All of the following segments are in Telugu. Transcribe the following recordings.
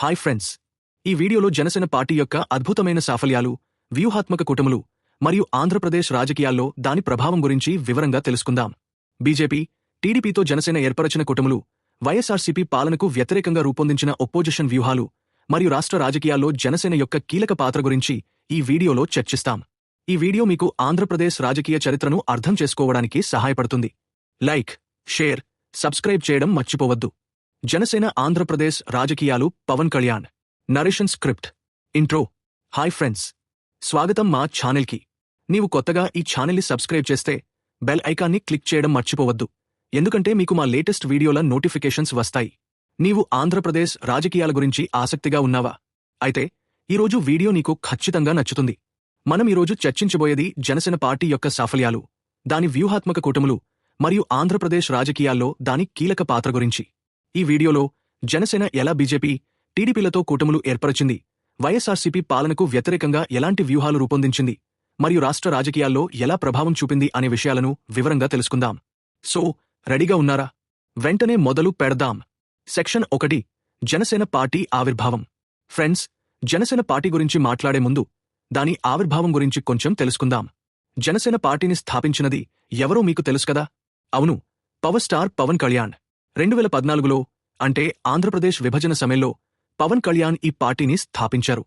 Hi friends. ఈ వీడియోలో జనసేన పార్టీ యొక్క అద్భుతమైన సాఫల్యాలు వ్యూహాత్మక కుటుములు మరియు ఆంధ్రప్రదేశ్ రాజకీయాల్లో దాని ప్రభావం గురించి వివరంగా తెలుసుకుందాం. బీజేపీ టీడీపీతో జనసేన ఏర్పరచిన కుటుములు వైఎస్ఆర్సీపీ పాలనకు వ్యతిరేకంగా రూపొందించిన ఒప్పోజిషన్ వ్యూహాలు మరియు రాష్ట్ర రాజకీయాల్లో జనసేన యొక్క కీలక పాత్ర గురించి ఈ వీడియోలో చర్చిస్తాం. ఈ వీడియో మీకు ఆంధ్రప్రదేశ్ రాజకీయ చరిత్రను అర్థం చేసుకోవడానికి సహాయపడుతుంది. లైక్ షేర్ సబ్స్క్రైబ్ చేయడం మర్చిపోవద్దు. జనసేన ఆంధ్రప్రదేశ్ రాజకీయాలు Pawan Kalyan. Narration script. Intro. Hi friends. స్వాగతం మా ఛానల్కి. నీవు కొత్తగా ఈ ఛానల్ని సబ్స్క్రైబ్ చేస్తే బెల్ ఐకాన్ని క్లిక్ చేయడం మర్చిపోవద్దు. ఎందుకంటే మీకు మా లేటెస్ట్ వీడియోల నోటిఫికేషన్స్ వస్తాయి. నీవు ఆంధ్రప్రదేశ్ రాజకీయాల గురించి ఆసక్తిగా ఉన్నావా? అయితే ఈరోజు వీడియో నీకు ఖచ్చితంగా నచ్చుతుంది. మనం ఈరోజు చర్చించబోయేది జనసేన పార్టీ యొక్క సాఫల్యాలు దాని వ్యూహాత్మక కూటములు మరియు ఆంధ్రప్రదేశ్ రాజకీయాల్లో దాని కీలక పాత్ర గురించి. ఈ వీడియోలో జనసేన ఎలా బీజేపీ టీడీపీలతో కూటములు ఏర్పరచింది వైఎస్ఆర్సీపీ పాలనకు వ్యతిరేకంగా ఎలాంటి వ్యూహాలు రూపొందించింది మరియు రాష్ట్ర రాజకీయాల్లో ఎలా ప్రభావం చూపింది అనే విషయాలను వివరంగా తెలుసుకుందాం. సో రెడీగా ఉన్నారా? వెంటనే మొదలు పెడదాం. సెక్షన్ ఒకటి జనసేన పార్టీ ఆవిర్భావం. ఫ్రెండ్స్ జనసేన పార్టీ గురించి మాట్లాడే ముందు దాని ఆవిర్భావం గురించి కొంచెం తెలుసుకుందాం. జనసేన పార్టీని స్థాపించినది ఎవరో మీకు తెలుసు కదా? అవును పవర్ స్టార్ పవన్ కళ్యాణ్. రెండు వేల పద్నాలుగులో అంటే ఆంధ్రప్రదేశ్ విభజన సమయంలో పవన్ కళ్యాణ్ ఈ పార్టీని స్థాపించారు.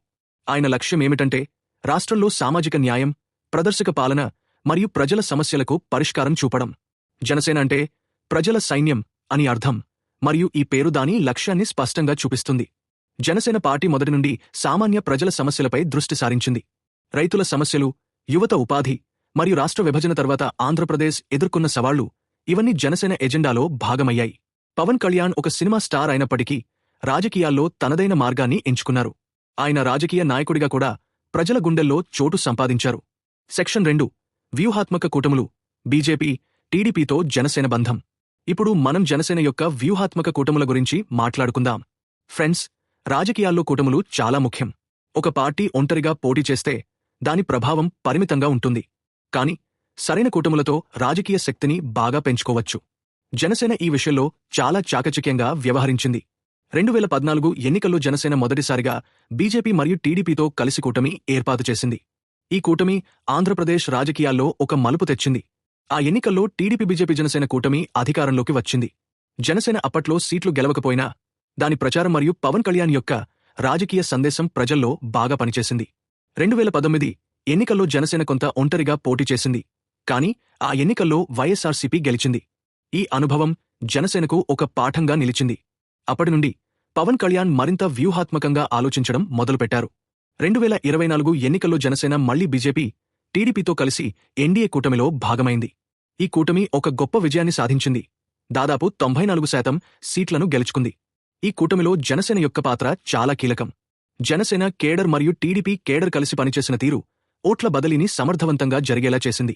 ఆయన లక్ష్యం ఏమిటంటే రాష్ట్రంలో సామాజిక న్యాయం ప్రదర్శక పాలన మరియు ప్రజల సమస్యలకు పరిష్కారం చూపడం. జనసేన అంటే ప్రజల సైన్యం అని అర్థం మరియు ఈ పేరు దాని లక్ష్యాన్ని స్పష్టంగా చూపిస్తుంది. జనసేన పార్టీ మొదటి నుండి సామాన్య ప్రజల సమస్యలపై దృష్టి సారించింది. రైతుల సమస్యలు యువత ఉపాధి మరియు రాష్ట్ర విభజన తర్వాత ఆంధ్రప్రదేశ్ ఎదుర్కొన్న సవాళ్ళు ఇవన్నీ జనసేన ఎజెండాలో భాగమయ్యాయి. పవన్ కళ్యాణ్ ఒక సినిమా స్టార్ అయినప్పటికీ రాజకీయాల్లో తనదైన మార్గాన్ని ఎంచుకున్నారు. ఆయన రాజకీయ నాయకుడిగా కూడా ప్రజల గుండెల్లో చోటు సంపాదించారు. సెక్షన్ రెండు వ్యూహాత్మక కూటములు బీజేపీ టీడీపీతో జనసేన బంధం. ఇప్పుడు మనం జనసేన యొక్క వ్యూహాత్మక కూటముల గురించి మాట్లాడుకుందాం. ఫ్రెండ్స్ రాజకీయాల్లో కూటములు చాలా ముఖ్యం. ఒక పార్టీ ఒంటరిగా పోటీ చేస్తే దాని ప్రభావం పరిమితంగా ఉంటుంది. కాని సరైన కూటములతో రాజకీయ శక్తిని బాగా పెంచుకోవచ్చు. జనసేన ఈ విషయంలో చాలా చాకచక్యంగా వ్యవహరించింది. రెండు వేల పద్నాలుగు ఎన్నికల్లో జనసేన మొదటిసారిగా బీజేపీ మరియు టీడీపీతో కలిసి కూటమి ఏర్పాటు చేసింది. ఈ కూటమి ఆంధ్రప్రదేశ్ రాజకీయాల్లో ఒక మలుపు తెచ్చింది. ఆ ఎన్నికల్లో టీడీపీ బీజేపీ జనసేన కూటమి అధికారంలోకి వచ్చింది. జనసేన అప్పట్లో సీట్లు గెలవకపోయినా దాని ప్రచారం మరియు పవన్ కళ్యాణ్ యొక్క రాజకీయ సందేశం ప్రజల్లో బాగా పనిచేసింది. రెండు వేల పంతొమ్మిది ఎన్నికల్లో జనసేన కొంత ఒంటరిగా పోటీ చేసింది. కాని ఆ ఎన్నికల్లో వైఎస్ఆర్సీపీ గెలిచింది. ఈ అనుభవం జనసేనకు ఒక పాఠంగా నిలిచింది. అప్పటి నుండి పవన్ కళ్యాణ్ మరింత వ్యూహాత్మకంగా ఆలోచించడం మొదలుపెట్టారు. రెండు వేల ఇరవై నాలుగు ఎన్నికల్లో జనసేన మళ్ళీ బీజేపీ టీడీపీతో కలిసి ఎన్డీఏ కూటమిలో భాగమైంది. ఈ కూటమి ఒక గొప్ప విజయాన్ని సాధించింది. దాదాపు తొంభై నాలుగు శాతం సీట్లను గెలుచుకుంది. ఈ కూటమిలో జనసేన యొక్క పాత్ర చాలా కీలకం. జనసేన కేడర్ మరియు టీడీపీ కేడర్ కలిసి పనిచేసిన తీరు ఓట్ల బదిలీని సమర్థవంతంగా జరిగేలా చేసింది.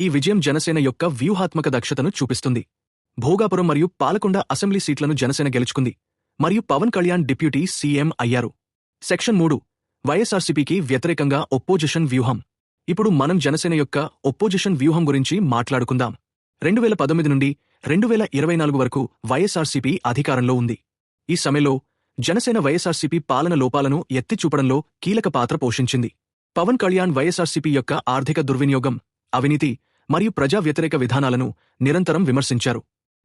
ఈ విజయం జనసేన యొక్క వ్యూహాత్మక దక్షతను చూపిస్తుంది. భోగాపురం మరియు పాలకొండ అసెంబ్లీ సీట్లను జనసేన గెలుచుకుంది. మరియు పవన్ కళ్యాణ్ డిప్యూటీ సీఎం అయ్యారు. సెక్షన్ మూడు వైఎస్ఆర్సీపీకి వ్యతిరేకంగా ఒప్పోజిషన్ వ్యూహం. ఇప్పుడు మనం జనసేన యొక్క ఒప్పోజిషన్ వ్యూహం గురించి మాట్లాడుకుందాం. రెండు వేల పంతొమ్మిది నుండి రెండు వేల ఇరవై నాలుగు వరకు వైఎస్ఆర్సీపీ అధికారంలో ఉంది. ఈ సమయంలో జనసేన వైఎస్ఆర్సీపీ పాలన లోపాలను ఎత్తిచూపడంలో కీలక పాత్ర పోషించింది. పవన్ కళ్యాణ్ వైఎస్ఆర్సీపీ యొక్క ఆర్థిక దుర్వినియోగం అవినీతి మరియు ప్రజా వ్యతిరేక విధానాలను నిరంతరం విమర్శించారు.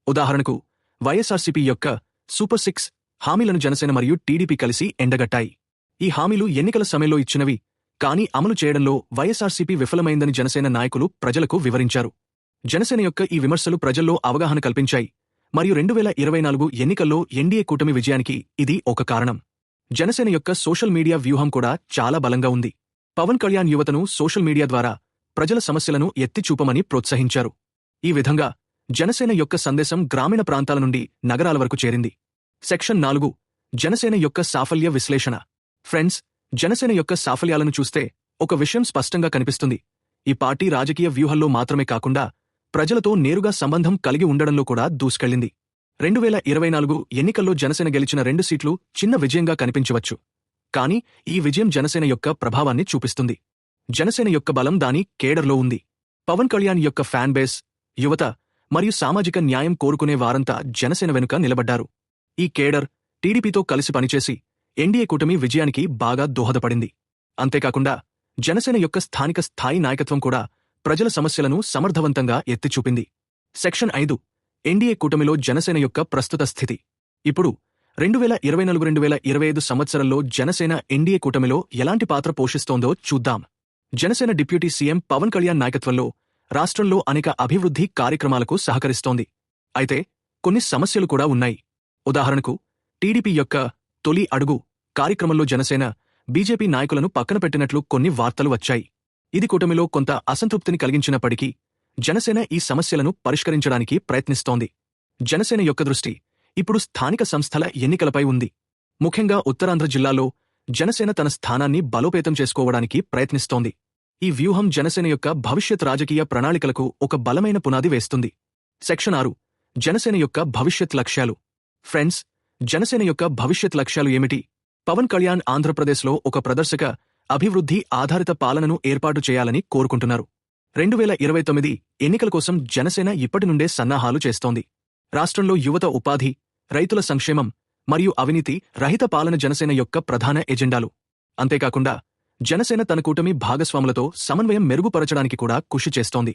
ఉదాహరణకు వైఎస్ఆర్సీపీ యొక్క సూపర్ సిక్స్ హామీలను జనసేన మరియు టీడీపీ కలిసి ఎండగట్టాయి. ఈ హామీలు ఎన్నికల సమయంలో ఇచ్చినవి కానీ అమలు చేయడంలో వైఎస్ఆర్సీపీ విఫలమైందని జనసేన నాయకులు ప్రజలకు వివరించారు. జనసేన యొక్క ఈ విమర్శలు ప్రజల్లో అవగాహన కల్పించాయి మరియు రెండు వేల ఇరవై నాలుగు ఎన్నికల్లో ఎన్డీఏ కూటమి విజయానికి ఇది ఒక కారణం. జనసేన యొక్క సోషల్ మీడియా వ్యూహం కూడా చాలా బలంగా ఉంది. పవన్ కళ్యాణ్ యువతను సోషల్ మీడియా ద్వారా ప్రజల సమస్యలను ఎత్తిచూపమని ప్రోత్సహించారు. ఈ విధంగా జనసేన యొక్క సందేశం గ్రామీణ ప్రాంతాల నుండి నగరాల వరకు చేరింది. సెక్షన్ నాలుగు జనసేన యొక్క సాఫల్య విశ్లేషణ. ఫ్రెండ్స్ జనసేన యొక్క సాఫల్యాలను చూస్తే ఒక విషయం స్పష్టంగా కనిపిస్తుంది. ఈ పార్టీ రాజకీయ వ్యూహంలో మాత్రమే కాకుండా ప్రజలతో నేరుగా సంబంధం కలిగి ఉండడంలో కూడా దూసుకెళ్ళింది రెండు వేల ఇరవై నాలుగు ఎన్నికల్లో జనసేన గెలిచిన రెండు సీట్లు చిన్న విజయంగా కనిపించవచ్చు. కానీ ఈ విజయం జనసేన యొక్క ప్రభావాన్ని చూపిస్తుంది. జనసేన యొక్క బలం దాని కేడర్లో ఉంది. పవన్ కళ్యాణ్ యొక్క ఫ్యాన్ బేస్ యువత మరియు సామాజిక న్యాయం కోరుకునే వారంతా జనసేన వెనుక నిలబడ్డారు. ఈ కేడర్ టీడీపీతో కలిసి పనిచేసి ఎన్డీఏ కూటమి విజయానికి బాగా దోహదపడింది. అంతేకాకుండా జనసేన యొక్క స్థానిక స్థాయి నాయకత్వం కూడా ప్రజల సమస్యలను సమర్థవంతంగా ఎత్తిచూపింది. సెక్షన్ ఐదు ఎన్డీఏ కూటమిలో జనసేన యొక్క ప్రస్తుత స్థితి. ఇప్పుడు రెండు వేల ఇరవై నాలుగు రెండు వేల ఇరవై ఐదు సంవత్సరంలో జనసేన ఎన్డీఏ కూటమిలో ఎలాంటి పాత్ర పోషిస్తోందో చూద్దాం. జనసేన డిప్యూటీ సీఎం పవన్ కళ్యాణ్ నాయకత్వంలో రాష్ట్రంలో అనేక అభివృద్ధి కార్యక్రమాలకు సహకరిస్తోంది. అయితే కొన్ని సమస్యలు కూడా ఉన్నాయి. ఉదాహరణకు టీడీపీ యొక్క తొలి అడుగు కార్యక్రమంలో జనసేన బీజేపీ నాయకులను పక్కన పెట్టినట్లు కొన్ని వార్తలు వచ్చాయి. ఇది కూటమిలో కొంత అసంతృప్తిని కలిగించినప్పటికీ జనసేన ఈ సమస్యలను పరిష్కరించడానికి ప్రయత్నిస్తోంది. జనసేన యొక్క దృష్టి ఇప్పుడు స్థానిక సంస్థల ఎన్నికలపై ఉంది. ముఖ్యంగా ఉత్తరాంధ్ర జిల్లాలో జనసేన తన స్థానాన్ని బలోపేతం చేసుకోవడానికి ప్రయత్నిస్తోంది. ఈ వ్యూహం జనసేన యొక్క భవిష్యత్ రాజకీయ ప్రణాళికలకు ఒక బలమైన పునాది వేస్తుంది. సెక్షన్ ఆరు. జనసేన యొక్క భవిష్యత్ లక్ష్యాలు. ఫ్రెండ్స్ జనసేన యొక్క భవిష్యత్ లక్ష్యాలు ఏమిటి? పవన్ కళ్యాణ్ ఆంధ్రప్రదేశ్లో ఒక ప్రదర్శక అభివృద్ధి ఆధారిత పాలనను ఏర్పాటు చేయాలని కోరుకుంటున్నారు. రెండు వేల ఇరవై తొమ్మిది ఎన్నికల కోసం జనసేన ఇప్పటి నుండే సన్నాహాలు చేస్తోంది. రాష్ట్రంలో యువత ఉపాధి రైతుల సంక్షేమం మరియు అవినీతి రహిత పాలన జనసేన యొక్క ప్రధాన ఎజెండాలు. అంతేకాకుండా జనసేన తన కూటమి భాగస్వాములతో సమన్వయం మెరుగుపరచడానికి కూడా కృషి చేస్తోంది.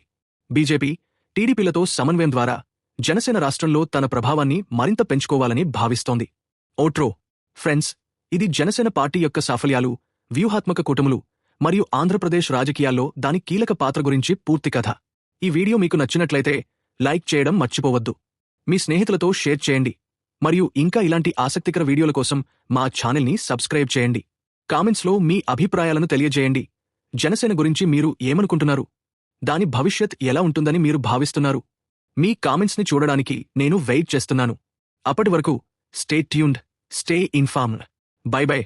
బీజేపీ టీడీపీలతో సమన్వయం ద్వారా జనసేన రాష్ట్రంలో తన ప్రభావాన్ని మరింత పెంచుకోవాలని భావిస్తోంది. ఓట్రో ఫ్రెండ్స్ ఇది జనసేన పార్టీ యొక్క సాఫల్యాలు వ్యూహాత్మక కూటములు మరియు ఆంధ్రప్రదేశ్ రాజకీయాల్లో దాని కీలక పాత్ర గురించి పూర్తి కథ. ఈ వీడియో మీకు నచ్చినట్లయితే లైక్ చేయడం మర్చిపోవద్దు. మీ స్నేహితులతో షేర్ చేయండి. మరియు ఇంకా ఇలాంటి ఆసక్తికర వీడియోల కోసం మా ఛానల్ని సబ్స్క్రైబ్ చేయండి. కామెంట్స్లో మీ అభిప్రాయాలను తెలియజేయండి. జనసేన గురించి మీరు ఏమనుకుంటున్నారు? దాని భవిష్యత్ ఎలా ఉంటుందని మీరు భావిస్తున్నారు? మీ కామెంట్స్ని చూడడానికి నేను వెయిట్ చేస్తున్నాను. అప్పటి వరకు stay tuned stay informed. Bye bye.